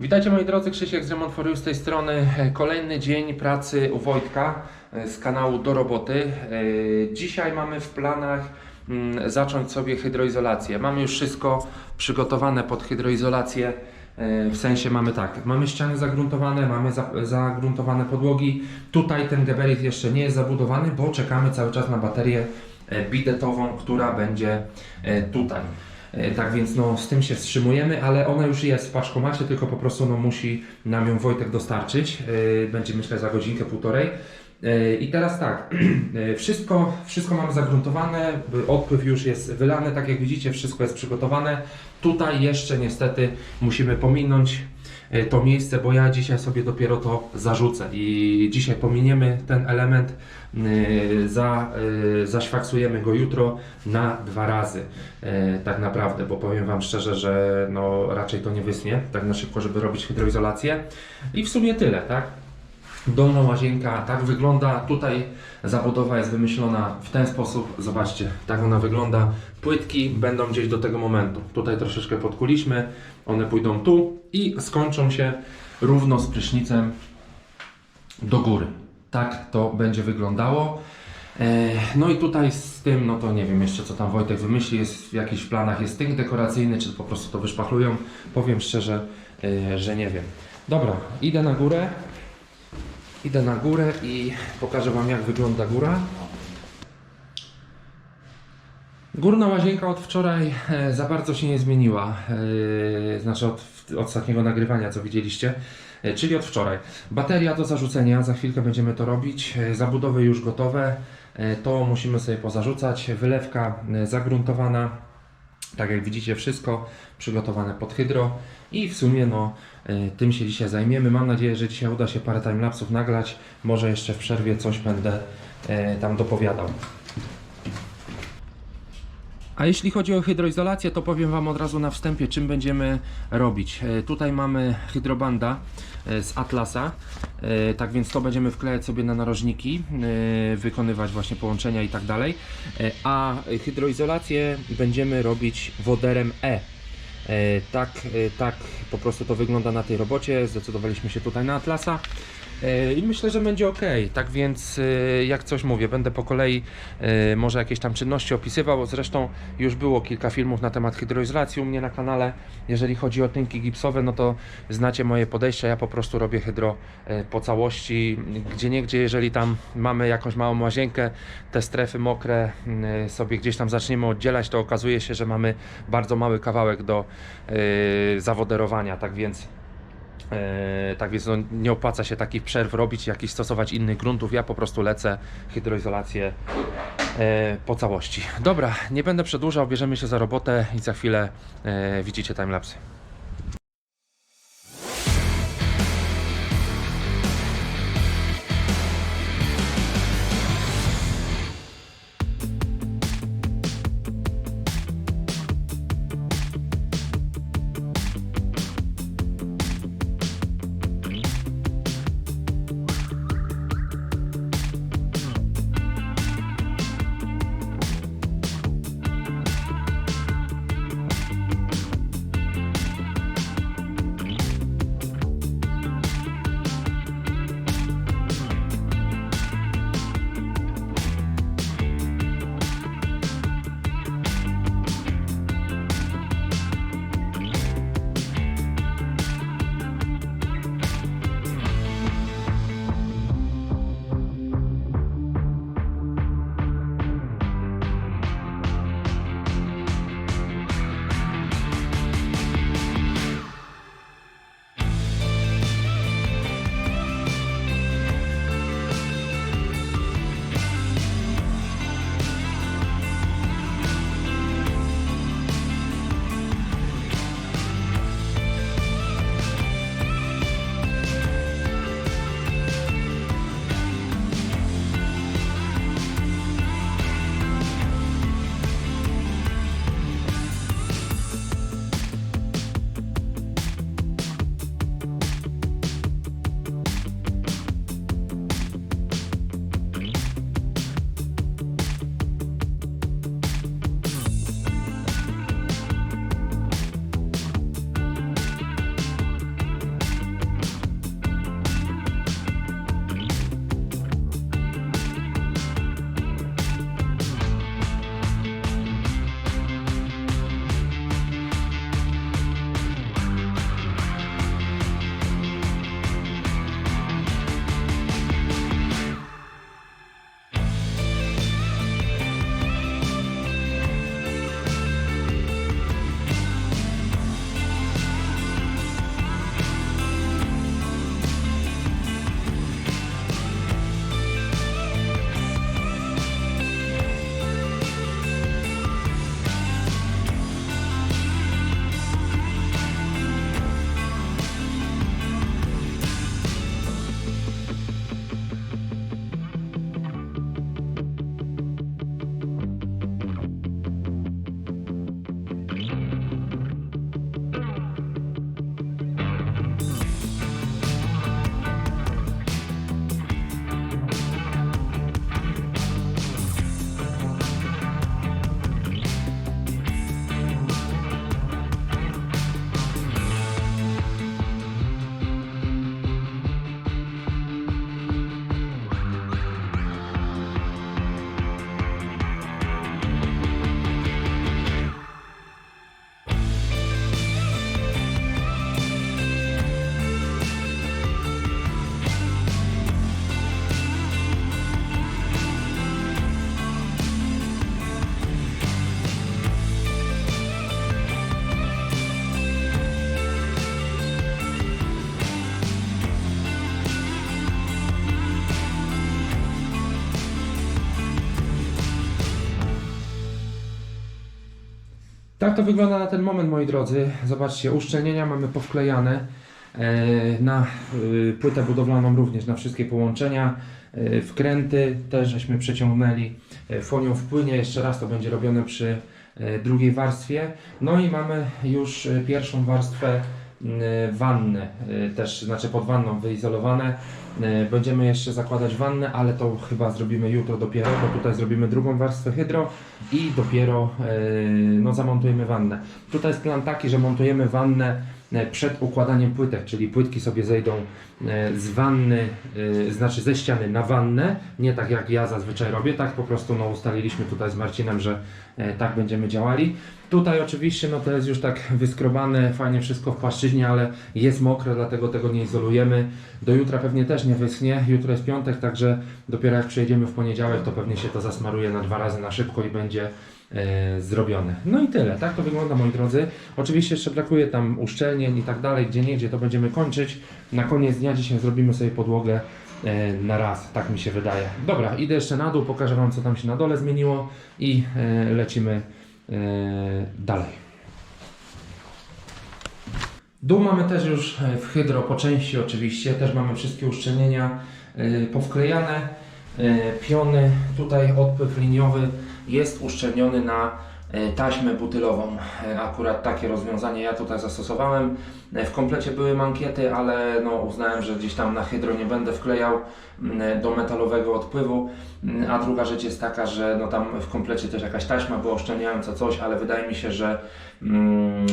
Witajcie moi drodzy, Krzysiek z Remont for You z tej strony. Kolejny dzień pracy u Wojtka e, z kanału Do Roboty. E, Dzisiaj mamy w planach mm, zacząć sobie hydroizolację. Mamy już wszystko przygotowane pod hydroizolację. E, W sensie mamy tak, mamy ściany zagruntowane, mamy za, zagruntowane podłogi. Tutaj ten geberit jeszcze nie jest zabudowany, bo czekamy cały czas na baterię bidetową, która będzie tutaj. E, Tak więc no, z tym się wstrzymujemy, ale ona już jest w paczkomacie, tylko po prostu no, musi nam ją Wojtek dostarczyć. E, Będzie myślę za godzinkę, półtorej. E, I teraz tak, wszystko, wszystko mamy zagruntowane, odpływ już jest wylany, tak jak widzicie, wszystko jest przygotowane. Tutaj jeszcze niestety musimy pominąć to miejsce, bo ja dzisiaj sobie dopiero to zarzucę i dzisiaj pominiemy ten element, e, za, e, zaśwaksujemy go jutro na dwa razy tak naprawdę, bo powiem Wam szczerze, że no raczej to nie wysnie tak na szybko, żeby robić hydroizolację i w sumie tyle, tak? Dolna łazienka tak wygląda. Tutaj zabudowa jest wymyślona w ten sposób. Zobaczcie, tak ona wygląda. Płytki będą gdzieś do tego momentu. Tutaj troszeczkę podkuliśmy. One pójdą tu i skończą się równo z prysznicem do góry. Tak to będzie wyglądało. E, No i tutaj z tym, no to nie wiem jeszcze co tam Wojtek wymyśli, jest w jakichś planach jest tynk dekoracyjny, czy po prostu to wyszpachlują. Powiem szczerze, e, że nie wiem. Dobra, idę na górę. Idę na górę i pokażę Wam jak wygląda góra. Górna łazienka od wczoraj e, za bardzo się nie zmieniła. E, znaczy od, od ostatniego nagrywania, co widzieliście. E, czyli od wczoraj. Bateria do zarzucenia, za chwilkę będziemy to robić. Zabudowy już gotowe. To musimy sobie pozarzucać. Wylewka zagruntowana. Tak jak widzicie, wszystko przygotowane pod hydro i w sumie no, e, tym się dzisiaj zajmiemy. Mam nadzieję, że dzisiaj uda się parę timelapsów nagrać. Może jeszcze w przerwie coś będę e, tam dopowiadał. A jeśli chodzi o hydroizolację, to powiem Wam od razu na wstępie, czym będziemy robić. E, Tutaj mamy hydrobanda z Atlasa, e, tak więc to będziemy wklejać sobie na narożniki, e, wykonywać właśnie połączenia i tak dalej. E, A hydroizolację będziemy robić woderem E. E, Tak, e, tak po prostu to wygląda na tej robocie. Zdecydowaliśmy się tutaj na Atlasa. E, I myślę, że będzie ok. Tak więc, e, jak coś mówię, będę po kolei e, może jakieś tam czynności opisywał. Zresztą już było kilka filmów na temat hydroizolacji u mnie na kanale. Jeżeli chodzi o tynki gipsowe, no to znacie moje podejście. Ja po prostu robię hydro po całości. Gdzie niegdzie, jeżeli tam mamy jakąś małą łazienkę, te strefy mokre sobie gdzieś tam zaczniemy oddzielać, to okazuje się, że mamy bardzo mały kawałek do zawoderowania. Tak więc. E, tak więc no, nie opłaca się takich przerw robić, jakichś stosować innych gruntów. Ja po prostu lecę hydroizolację e, po całości. Dobra, nie będę przedłużał, bierzemy się za robotę i za chwilę e, widzicie timelapsy. Tak to wygląda na ten moment, moi drodzy. Zobaczcie, uszczelnienia mamy powklejane e, na e, płytę budowlaną również, na wszystkie połączenia. E, Wkręty też żeśmy przeciągnęli. E, Fonią wpłynie, jeszcze raz to będzie robione przy drugiej warstwie. No i mamy już pierwszą warstwę m, wannę, e, też znaczy pod wanną wyizolowane. E, Będziemy jeszcze zakładać wannę, ale to chyba zrobimy jutro dopiero, bo tutaj zrobimy drugą warstwę hydro i dopiero e, no, zamontujemy wannę. Tutaj jest plan taki, że montujemy wannę e, przed układaniem płytek, czyli płytki sobie zejdą e, z wanny, e, znaczy ze ściany na wannę, nie tak jak ja zazwyczaj robię, tak po prostu no, ustaliliśmy tutaj z Marcinem, że e, tak będziemy działali. Tutaj oczywiście no, to jest już tak wyskrobane, fajnie wszystko w płaszczyźnie, ale jest mokre, dlatego tego nie izolujemy. Do jutra pewnie też nie wyschnie, jutro jest piątek, także dopiero jak przyjedziemy w poniedziałek, to pewnie się to zasmaruje na dwa razy na szybko i będzie e, zrobione. No i tyle, tak to wygląda moi drodzy. Oczywiście jeszcze brakuje tam uszczelnień i tak dalej, gdzie nie, gdzie to będziemy kończyć. Na koniec dnia dzisiaj zrobimy sobie podłogę e, na raz, tak mi się wydaje. Dobra, idę jeszcze na dół, pokażę Wam co tam się na dole zmieniło i e, lecimy dalej. Dół mamy też już w hydro po części oczywiście, też mamy wszystkie uszczelnienia powklejane, piony, tutaj odpływ liniowy jest uszczelniony na e, taśmę butylową. E, Akurat takie rozwiązanie ja tutaj zastosowałem. E, W komplecie były mankiety, ale no uznałem, że gdzieś tam na hydro nie będę wklejał mm, do metalowego odpływu. Mm, A druga rzecz jest taka, że no tam w komplecie też jakaś taśma była uszczelniająca coś, ale wydaje mi się, że mm,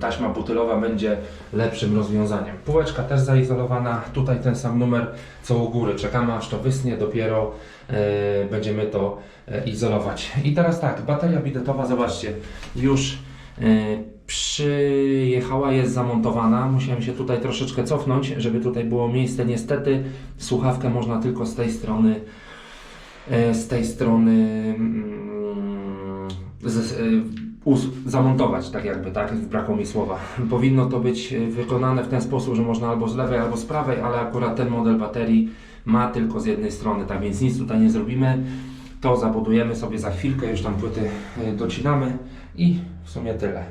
taśma butylowa będzie lepszym rozwiązaniem. Półeczka też zaizolowana, tutaj ten sam numer co u góry. Czekamy aż to wysnie, dopiero będziemy to e, izolować. I teraz tak, bateria bidetowa, zobaczcie, już e, przyjechała, jest zamontowana. Musiałem się tutaj troszeczkę cofnąć, żeby tutaj było miejsce. Niestety słuchawkę można tylko z tej strony e, z tej strony mm, z, e, zamontować, tak jakby, tak? Brakło mi słowa. Powinno to być e, wykonane w ten sposób, że można albo z lewej, albo z prawej, ale akurat ten model baterii ma tylko z jednej strony, tak więc nic tutaj nie zrobimy. To zabudujemy sobie za chwilkę, już tam płyty e, docinamy i w sumie tyle.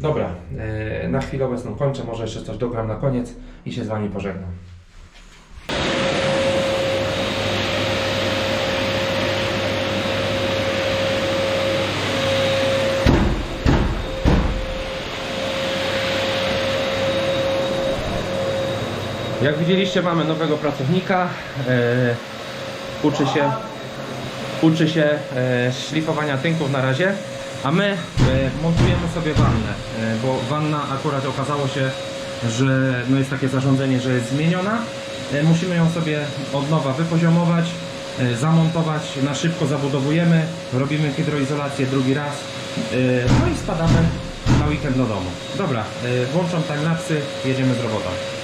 Dobra, e, na chwilę obecną kończę, może jeszcze coś dogram na koniec i się z Wami pożegnam. Jak widzieliście, mamy nowego pracownika. E, uczy się, uczy się e, szlifowania tynków na razie, a my e, montujemy sobie wannę, bo wanna akurat okazało się, że no jest takie zarządzenie, że jest zmieniona. Musimy ją sobie od nowa wypoziomować, zamontować, na szybko zabudowujemy, robimy hydroizolację drugi raz, no i spadamy na weekend do domu. Dobra, włączam timelapsy, jedziemy z robotą.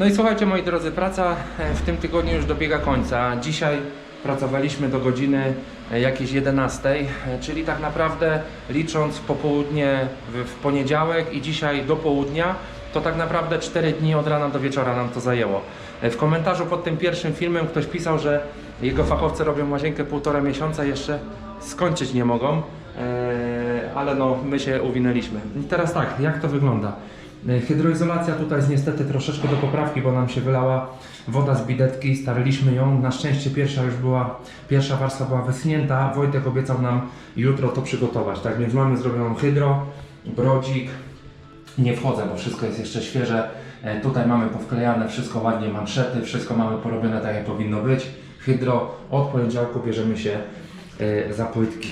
No i słuchajcie moi drodzy, praca e, w tym tygodniu już dobiega końca. Dzisiaj pracowaliśmy do godziny e, jakiejś 11, e, czyli tak naprawdę licząc popołudnie w, poniedziałek i dzisiaj do południa, to tak naprawdę 4 dni od rana do wieczora nam to zajęło. W komentarzu pod tym pierwszym filmem ktoś pisał, że jego fachowcy robią łazienkę półtora miesiąca, jeszcze skończyć nie mogą. Ale no, my się uwinęliśmy. I teraz tak, jak to wygląda? E, Hydroizolacja tutaj jest niestety troszeczkę do poprawki, bo nam się wylała woda z bidetki, staraliśmy ją. Na szczęście pierwsza już była, pierwsza warstwa była wyschnięta. Wojtek obiecał nam jutro to przygotować. Tak więc mamy zrobioną hydro, brodzik. Nie wchodzę, bo wszystko jest jeszcze świeże. E, Tutaj mamy powklejane wszystko ładnie, manszety, wszystko mamy porobione tak jak powinno być. Hydro, od poniedziałku bierzemy się e, za płytki.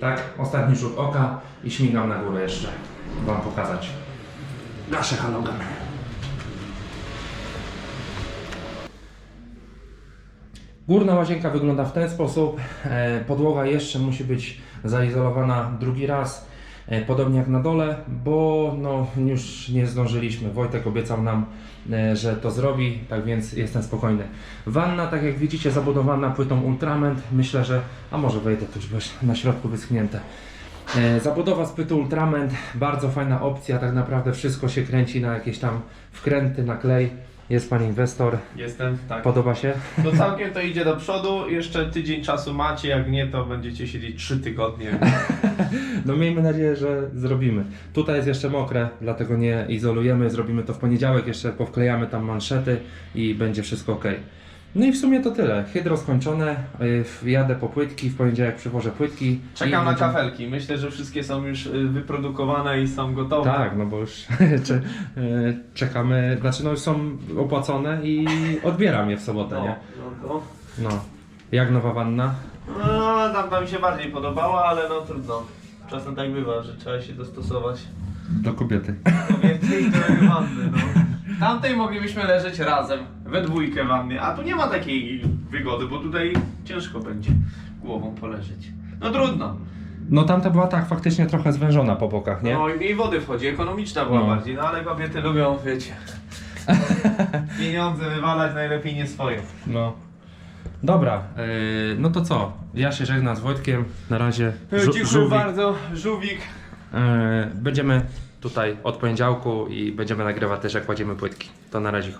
Tak, ostatni rzut oka i śmigam na górę jeszcze Wam pokazać nasze halogamy. Górna łazienka wygląda w ten sposób. E, Podłoga jeszcze musi być zaizolowana drugi raz, e, podobnie jak na dole, bo no, już nie zdążyliśmy. Wojtek obiecał nam, e, że to zrobi, tak więc jestem spokojny. Wanna, tak jak widzicie, zabudowana płytą Ultrament. Myślę, że, a może wejdę tu, żeby na środku wyschnięte. E, Zabudowa z płyty Ultrament, bardzo fajna opcja, tak naprawdę wszystko się kręci na jakieś tam wkręty, na klej. Jest pan inwestor, Jestem, tak. podoba się? To całkiem to idzie do przodu, jeszcze tydzień czasu macie, jak nie to będziecie siedzieć 3 tygodnie. No miejmy nadzieję, że zrobimy. Tutaj jest jeszcze mokre, dlatego nie izolujemy, zrobimy to w poniedziałek, jeszcze powklejamy tam manszety i będzie wszystko ok. No i w sumie to tyle. Hydro skończone, y, jadę po płytki, w poniedziałek przywożę płytki. Czekam i na będziemy- kafelki, myślę, że wszystkie są już y, wyprodukowane i są gotowe. Tak, no bo już cze- y, czekamy, znaczy no już są opłacone i odbieram je w sobotę, No, nie? no to... No. Jak nowa wanna? No, tamta mi się bardziej podobała, ale no trudno. Czasem tak bywa, że trzeba się dostosować Do kobiety. więcej i do wanny, no. Tamtej moglibyśmy leżeć razem, we dwójkę w wannie, a tu nie ma takiej wygody, bo tutaj ciężko będzie głową poleżeć. No trudno. No tamta była tak faktycznie trochę zwężona po bokach, nie? No i mniej wody wchodzi, ekonomiczna była No. bardziej, no ale kobiety lubią, wiecie, pieniądze wywalać najlepiej nie swoje. No. Dobra, yy, no to co? Ja się żegnam z Wojtkiem. Na razie. żu- Dziękuję żółwik. bardzo, żółwik. Yy, będziemy tutaj od poniedziałku i będziemy nagrywać też jak kładziemy płytki. To na razie.